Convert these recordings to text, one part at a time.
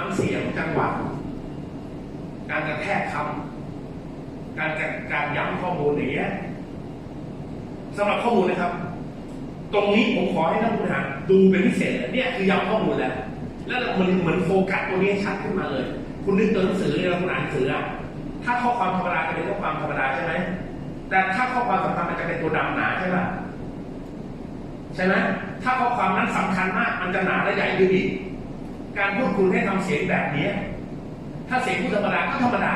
น้ำเสียงจังหวะการกระแทกคำการการการย้ำข้อมูลอย่างเงี้ยสำหรับข้อมูลนะครับ ตรงนี้ผมขอให้ท่านผู้บริหารดูเป็นพิเศษเลยเนี่ยคือย้ำข้อมูลแล้ว แล้วเรามันเหมือนโฟกัสตัวนี้ชัดขึ้นมาเลย คุณนึกตัวหนังสือเนี่ยเราคุณอ่านหนังสืออะถ้าข้อความธรรมดาจะเป็นข้อความธรรมดาใช่ไหมแต่ถ้าข้อความสำคัญมันจะเป็นตัวดำหนาใช่ไหมใช่ไหมถ้าข้อความนั้นสำคัญมากมันจะหนาและใหญ่ขึ้นอีก การพูดคุณให้ทำเสียงแบบนี้ ถ้าเสียงพูดธรรมดาก็ธรรมดา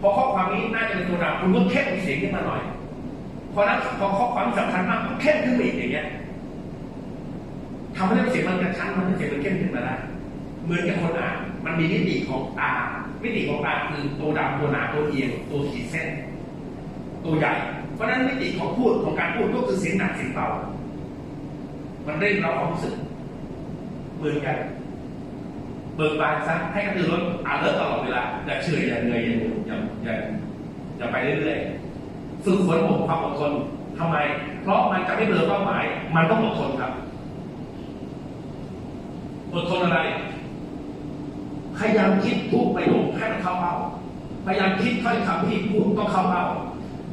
พอข้อความนี้น่าจะเป็นตัวดำคุณก็เข้มเสียงขึ้นมาหน่อย พอนั้นพอข้อความสำคัญมากก็เข้มขึ้นมาอีกอย่างเงี้ยทำให้เสียงมันกระชั้นมันเสียงมันเข้มขึ้นมาได้เหมือนกับคนอ่านมันมีมิติของตามิติของตาคือตัวดำตัวหนาตัวเอียงตัวขีดเส้น ตัวใหญ่ เพราะฉะนั้นมิติของพูดของการพูดก็คือเสียงหนักเสียงเบามันเร่งเราความรู้สึกเหมือนกัน เบิกบานซะให้กระตือรือร้นอ่านเลิกตลอดเวลาอย่าเฉยอย่าเหนื่อยอย่าอย่าอย่าอย่าไปเรื่อยๆฝึกฝนผมความอดทนทำไม เพราะมันจะไม่เบลอเป้าหมาย มันต้องอดทนครับอดทนอะไรพยายามคิดทุกประโยคให้มันเข้าเป้าพยายามคิดถ้อยคำที่พูดต้องเข้าเป้า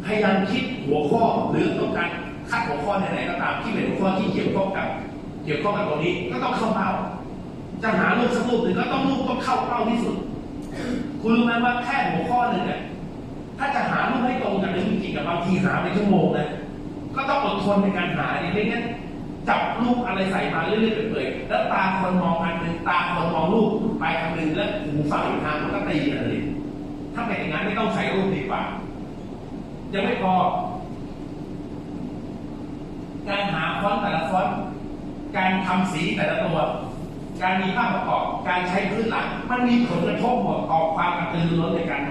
พยายามคิดหัวข้อหรือต้องการคัดหัวข้อไหนๆก็ตามที่เป็นหัวข้อที่เกี่ยวข้องกับ เกี่ยวข้องกับตรงนี้ก็ต้องเข้าเป้า จะหารูปสักรูปหนึ่งก็ต้องรูปต้องเข้าเป้าที่สุด คุณรู้ไหมว่าแค่หัวข้อหนึ่งเนี่ยถ้าจะหารูปให้ตรงกันจริงๆกับบางทีหาเป็นชั่วโมงนะก็ต้องอดทนในการหาดิไม่งั้นจับรูปอะไรใส่มาเรื่อยๆเปื่อยๆแล้วตาคนมองอันหนึ่งตาคนมองรูปไปทางหนึ่งแล้วหูฝั่งอีกทางมันก็ตีกันเลยถ้าเป็นอย่างนั้นไม่ต้องใส่รูปดีกว่า ยังไม่พอ การหาฟอนต์แต่ละฟอนต์การทำสีแต่ละตัว การมีภาพประกอบ การใช้พื้นหลัง มันมีผลกระทบหมดต่อความกระตือรือร้นในการ